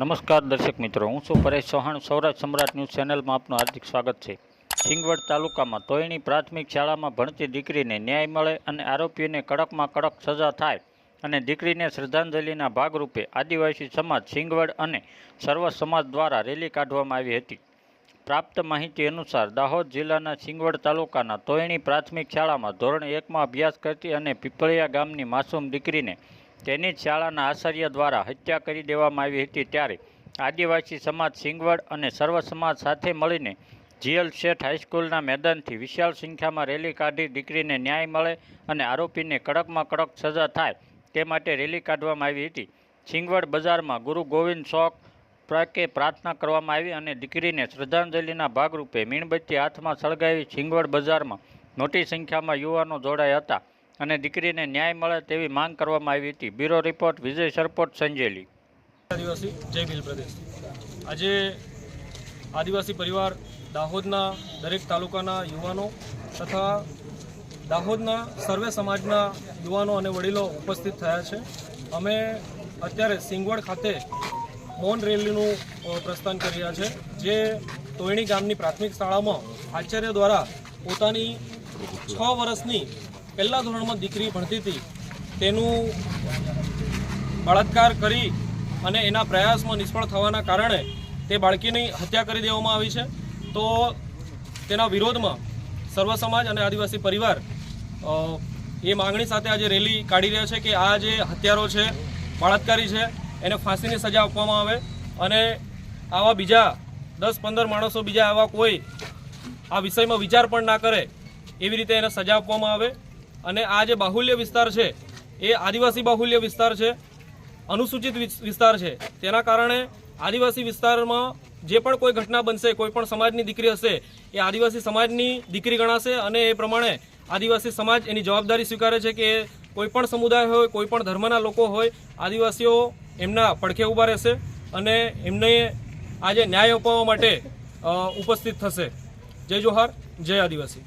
નમસ્કાર દર્શક મિત્રો, હું છું પરેશ ચૌહાણ. સૌરાષ્ટ્ર સમ્રાટ ન્યૂઝ ચેનલમાં આપનું હાર્દિક સ્વાગત છે. સિંગવડ તાલુકામાં તોયણી પ્રાથમિક શાળામાં ભણતી દીકરીને ન્યાય મળે અને આરોપીઓને કડકમાં કડક સજા થાય અને દીકરીને શ્રદ્ધાંજલિના ભાગરૂપે આદિવાસી સમાજ સિંગવડ અને સર્વ સમાજ દ્વારા રેલી કાઢવામાં આવી હતી. પ્રાપ્ત માહિતી અનુસાર દાહોદ જિલ્લાના સિંગવડ તાલુકાના તોયણી પ્રાથમિક શાળામાં ધોરણ એકમાં અભ્યાસ કરતી અને પીપળિયા ગામની માસૂમ દીકરીને તેની જ શાળાના આચાર્ય દ્વારા હત્યા કરી દેવામાં આવી હતી ત્યારે આદિવાસી સમાજ સિંગવડ અને સર્વ સમાજ સાથે મળીને જીએલ શેઠ હાઈસ્કૂલના મેદાનથી વિશાળ સંખ્યામાં રેલી કાઢી દીકરીને ન્યાય મળે અને આરોપીને કડકમાં કડક સજા થાય તે માટે રેલી કાઢવામાં આવી હતી. સિંગવડ બજારમાં ગુરુ ગોવિંદ શોખ પ્રકે પ્રાર્થના કરવામાં આવી અને દીકરીને શ્રદ્ધાંજલિના ભાગરૂપે મીણબત્તી હાથમાં સળગાવી સિંગવડ બજારમાં મોટી સંખ્યામાં યુવાનો જોડાયા હતા. અને દીકરીને ન્યાય મળે તેવી માંગ કરવામાં આવી હતી. Bureau report, Vijay Sarpot, Sanjeli. આદિવાસી, જય ભીલ પ્રદેશ. આજે આદિવાસી પરિવાર દાહોદના દરેક તાલુકાના યુવાનો તથા દાહોદના સર્વે સમાજના યુવાનો અને વડીલો ઉપસ્થિત થયા છે. અમે અત્યારે સિંગવડ ખાતે મૌન રેલીનું પ્રસ્થાન કરી રહ્યા છે, જે તોયણી ગામની પ્રાથમિક શાળામાં આચાર્ય દ્વારા પોતાની છ વર્ષની પહેલા ધોરણમાં દીકરી ભણતી હતી, તેનું બળાત્કાર કરી અને એના પ્રયાસમાં નિષ્ફળ થવાના કારણે તે બાળકીની હત્યા કરી દેવામાં આવી છે. તો તેના વિરોધમાં સર્વ સમાજ અને આદિવાસી પરિવાર એ માંગણી સાથે આજે રેલી કાઢી રહ્યા છે કે આ જે હત્યારો છે, બળાત્કારી છે, એને ફાંસીની સજા આપવામાં આવે અને આવા બીજા દસ પંદર માણસો બીજા આવા કોઈ આ વિષયમાં વિચાર પણ ના કરે એવી રીતે એને સજા આપવામાં આવે. અને આ જે બાહુલ્ય વિસ્તાર છે, એ આદિવાસી બાહુલ્ય વિસ્તાર છે, અનુસૂચિત વિસ્તાર છે. તેના કારણે આદિવાસી વિસ્તારમાં જે પણ કોઈ ઘટના બનશે, કોઈ પણ સમાજની દીકરી હશે, એ આદિવાસી સમાજની દીકરી ગણાશે અને એ પ્રમાણે આદિવાસી સમાજ એની જવાબદારી સ્વીકારે છે કે કોઈ પણ સમુદાય હોય, કોઈ પણ ધર્મના લોકો હોય, આદિવાસીઓ એમના પડખે ઊભા રહેશે અને એમને આજે ન્યાય અપાવવા માટે ઉપસ્થિત થશે. જય જોહાર, જય આદિવાસી.